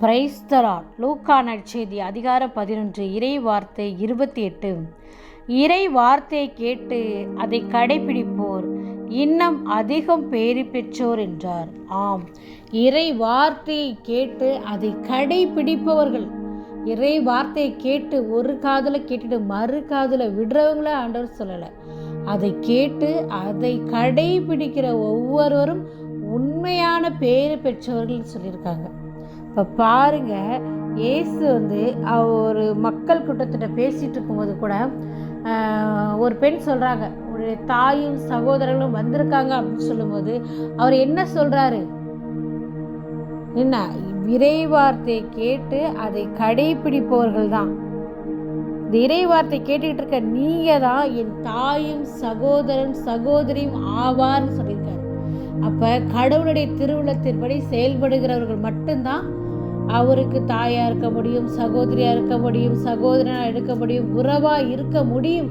Praise the Lord லூக்கா நற்செய்தி அதிகார பதினொன்று இறை வார்த்தை இருபத்தி எட்டு இறை வார்த்தையை கேட்டு அதை கடைபிடிப்போர். இன்னும் அதிகம் பேறு பெற்றோர் என்றார். ஆம் இறை வார்த்தையை கேட்டு அதை கடைபிடிப்பவர்கள். இறை வார்த்தையை கேட்டு ஒரு காதில் கேட்டுட்டு மறு காதில் விடுறவங்கள ஆண்டவர் சொல்லலை. அதை கேட்டு அதை கடைபிடிக்கிற ஒவ்வொருவரும் உண்மையான பேறு பெற்றவர்கள் சொல்லியிருக்காங்க. இப்போ பாருங்க இயேசு வந்து அவ- ஒரு மக்கள் கூட்டத்திட்ட பேசிகிட்டு இருக்கும்போது கூட ஒரு பெண் சொல்கிறாங்க ஒரு தாயும் சகோதரர்களும் வந்திருக்காங்க அப்படின்னு சொல்லும்போது அவர் என்ன சொல்கிறாரு என்ன? இறைவார்த்தையை கேட்டு அதை கடைபிடிப்பவர்கள் தான். இந்த இறைவார்த்தை கேட்டுக்கிட்டு இருக்க நீங்கள் தான் என் தாயும் சகோதரன் சகோதரியும் ஆவார்னு சொல்லியிருக்காரு. அப்போ கடவுளுடைய திருவுளத்தின்படி செயல்படுகிறவர்கள் மட்டும்தான் அவருக்கு தாயா இருக்க முடியும் சகோதரியா இருக்க முடியும் சகோதரனா இருக்க முடியும் உறவா இருக்க முடியும்.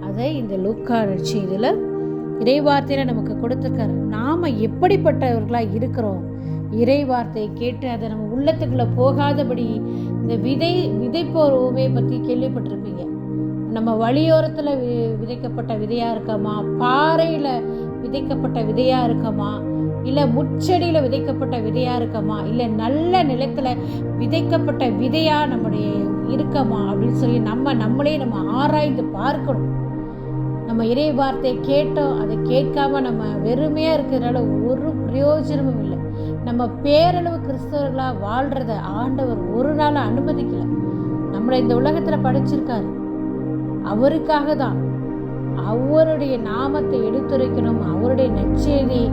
அதை இந்த லூக்கா இதில் இறைவார்த்தையில நமக்கு கொடுத்துருக்காரு. நாம எப்படிப்பட்டவர்களா இருக்கிறோம்? இறை வார்த்தையை கேட்டு அதை நம்ம உள்ளத்துக்குள்ள போகாதபடி இந்த விதை விதைப்போர் ஊமையை பற்றி கேள்விப்பட்டிருப்பீங்க. நம்ம வழியோரத்தில் வி விதைக்கப்பட்ட விதையாக இருக்கமா? பாறையில் விதைக்கப்பட்ட விதையாக இருக்கமா? இல்லை முச்செடியில் விதைக்கப்பட்ட விதையாக இருக்கமா? இல்லை நல்ல நிலத்தில் விதைக்கப்பட்ட விதையாக நம்முடைய இருக்கமா? அப்படின்னு சொல்லி நம்ம நம்மளே நம்ம ஆராய்ந்து பார்க்கணும். நம்ம இறை வார்த்தையை கேட்டோம் அதை கேட்காம நம்ம வெறுமையாக இருக்கிறதுனால ஒரு பிரயோஜனமும் இல்லை. நம்ம பேரளவு கிறிஸ்தவர்களாக வாழ்கிறத ஆண்டவர் ஒரு நாள் அனுமதிக்கலை. நம்மளை இந்த உலகத்தில் படிச்சிருக்காரு. அவருக்காக தான் அவருடைய நாமத்தை எடுத்துரைக்கணும் அவருடைய நற்செய்தியை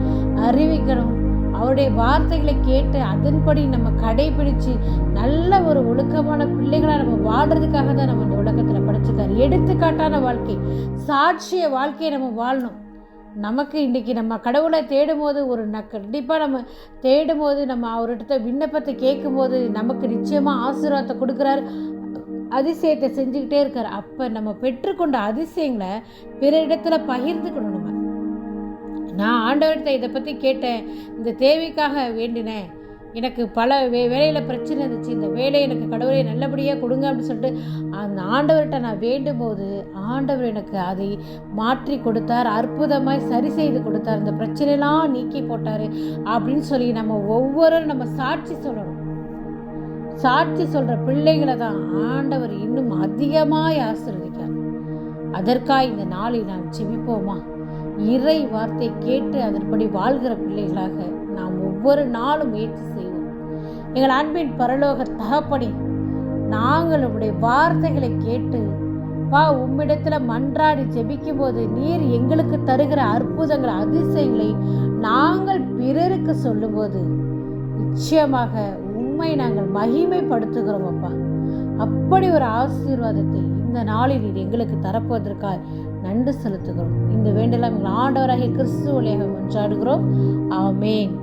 அறிவிக்கணும். அவருடைய வார்த்தைகளை கேட்டு அதன்படி நம்ம கடைபிடிச்சு நல்ல ஒரு ஒழுக்கமான பிள்ளைகளாக நம்ம வாழ்றதுக்காக தான் நம்ம இந்த உலகத்தில் படைச்சிருக்காரு. எடுத்துக்காட்டான வாழ்க்கை. சாட்சிய வாழ்க்கையை நம்ம வாழணும். நமக்கு இன்றைக்கி நம்ம கடவுளை தேடும் போது ஒரு ந கண்டிப்பாக நம்ம தேடும் போது நம்ம அவர்கிட்ட விண்ணப்பத்தை கேட்கும்போது நமக்கு நிச்சயமாக ஆசீர்வாதத்தை கொடுக்குறாரு. அதிசயத்தை செஞ்சுக்கிட்டே இருக்கார். அப்போ நம்ம பெற்றுக்கொண்ட அதிசயங்களை பிற இடத்துல பகிர்ந்துக்கணும் நம்ம. நான் ஆண்டவர்கிட்ட இதை பற்றி கேட்டேன். இந்த தேவைக்காக வேண்டினேன். எனக்கு பல வே வேலையில் பிரச்சனை இருந்துச்சு. இந்த வேலை எனக்கு கடவுளை நல்லபடியாக கொடுங்க அப்படின்னு சொல்லிட்டு அந்த ஆண்டவர்கிட்ட நான் வேண்டும் போது ஆண்டவர் எனக்கு அதை மாற்றி கொடுத்தார். அற்புதமாய் சரி செய்து கொடுத்தார். இந்த பிரச்சனையெல்லாம் நீக்கி போட்டார் அப்படின்னு சொல்லி நம்ம ஒவ்வொருவரும் நம்ம சாட்சி சொல்லணும். சாட்சி சொல்கிற பிள்ளைகளை தான் ஆண்டவர் இன்னும் அதிகமாய் ஆசிர்வதிக்கார் அதற்காக இந்த நாளில் நாம் செபிப்போமா இறை வார்த்தை கேட்டு அதன்படி வாழ்கிற பிள்ளைகளாக நாம் ஒவ்வொரு நாளும் முயற்சி செய்வோம். எங்கள் அன்பின் பரலோக தகப்படி நாங்கள் உடைய வார்த்தைகளை கேட்டு பா உம்மிடத்தில் மன்றாடி ஜெபிக்கும் போது நீர் எங்களுக்கு தருகிற அற்புதங்கள் அதிசயங்களை நாங்கள் பிறருக்கு சொல்லும்போது நிச்சயமாக உண்மை நாங்கள் மகிமைப்படுத்துகிறோம் அப்பா. அப்படி ஒரு ஆசீர்வாதத்தை இந்த நாளில் நீர் எங்களுக்கு தரப்போவதற்காக நன்றி செலுத்துகிறோம். இந்த வேண்டலாம் ஆண்டவராகிய கிறிஸ்துவ வழியாக மன்றாடுகிறோம் ஆமேன்.